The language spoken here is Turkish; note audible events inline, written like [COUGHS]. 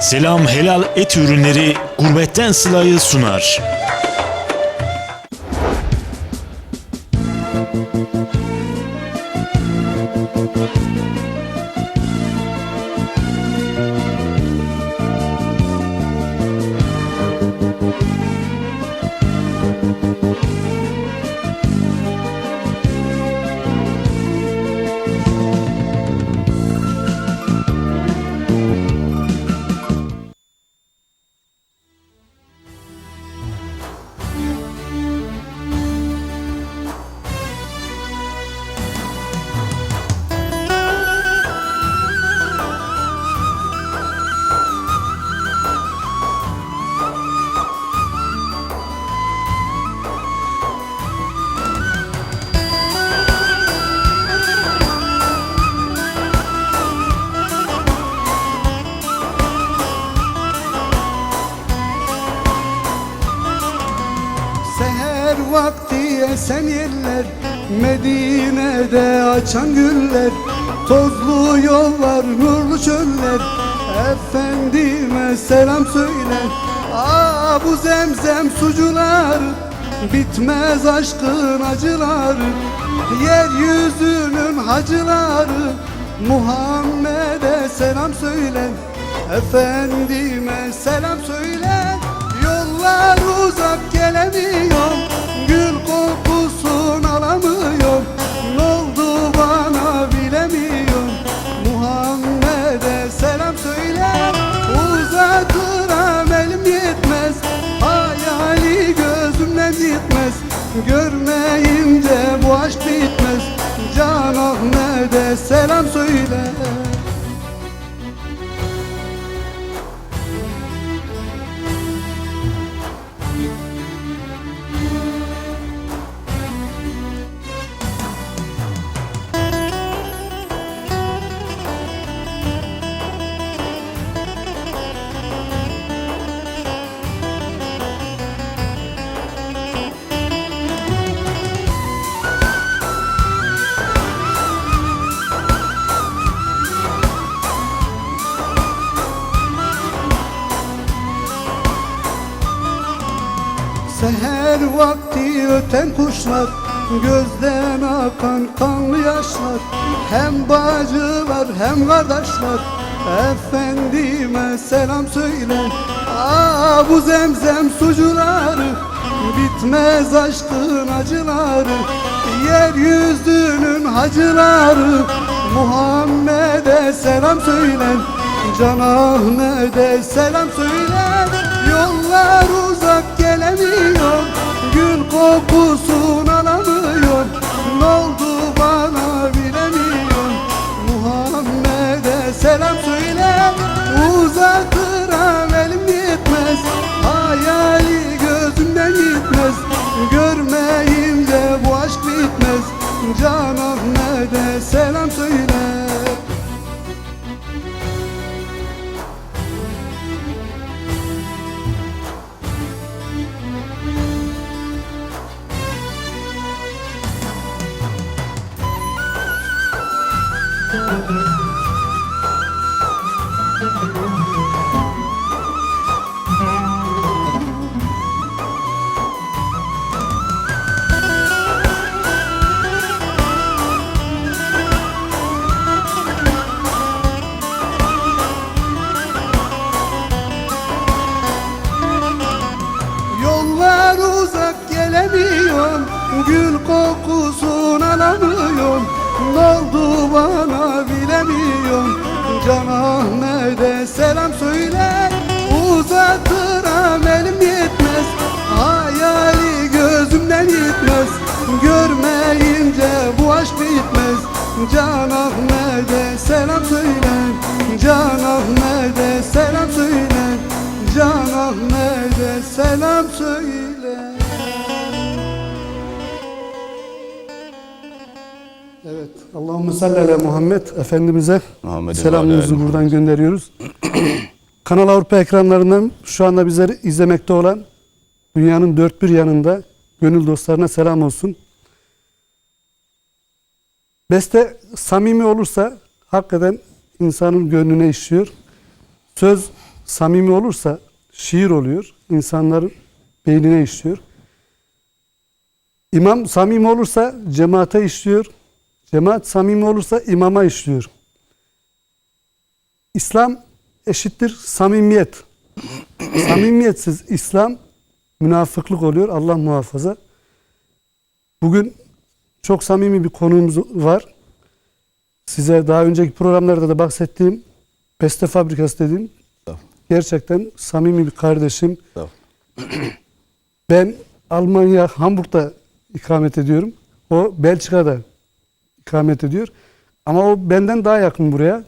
Selam Helal Et Ürünleri Gurbetten Sıla'yı sunar. Vakti esen yerler Medine'de açan güller Tozlu yollar, nurlu çöller. Efendime selam söyle Aa bu zemzem sucular Bitmez aşkın acılar. Yeryüzünün hacıları Muhammed'e selam söyle. Efendime selam söyle Yollar selam söyle Seher vakti öten kuşlar Gözden akan kanlı yaşlar. Hem bacılar hem kardeşler. Efendime selam söyle Aa bu zemzem sucuları Bitmez aşkın acıları. Yeryüzünün hacıları Muhammed'e selam söyle Can Ahmet'e selam söyle. Yollar Gül kokusunu alamıyorum Ne oldu bana bilemiyorum. Can Ahmet'e selam söyle. Uzatırım elim yetmez Hayali gözümden gitmez. Görmeyince bu aşk bitmez. Can Ahmet'e selam söyle. Can Ahmet'e selam söyle. Can Ahmet'e selam söyle Evet, Allahümme salli ala Muhammed Efendimiz'e selamımızı buradan gönderiyoruz. [CLEARS THROAT] Kanal Avrupa ekranlarından şu anda bizleri izlemekte olan dünyanın dört bir yanında gönül dostlarına selam olsun. Beste samimi olursa hakikaten insanın gönlüne işliyor. Söz samimi olursa şiir oluyor. İnsanların beynine işliyor. İmam samimi olursa cemaate işliyor. Cemaat samimi olursa imama işliyor. İslam eşittir samimiyet. [COUGHS] Samimiyetsiz İslam münafıklık oluyor. Allah muhafaza. Bugün çok samimi bir konumuz var. Size daha önceki programlarda da bahsettiğim beste fabrikası dediğim gerçekten samimi bir kardeşim. Ben Almanya, Hamburg'da ikamet ediyorum. O Belçika'da ikamet ediyor. Ama o benden daha yakın buraya.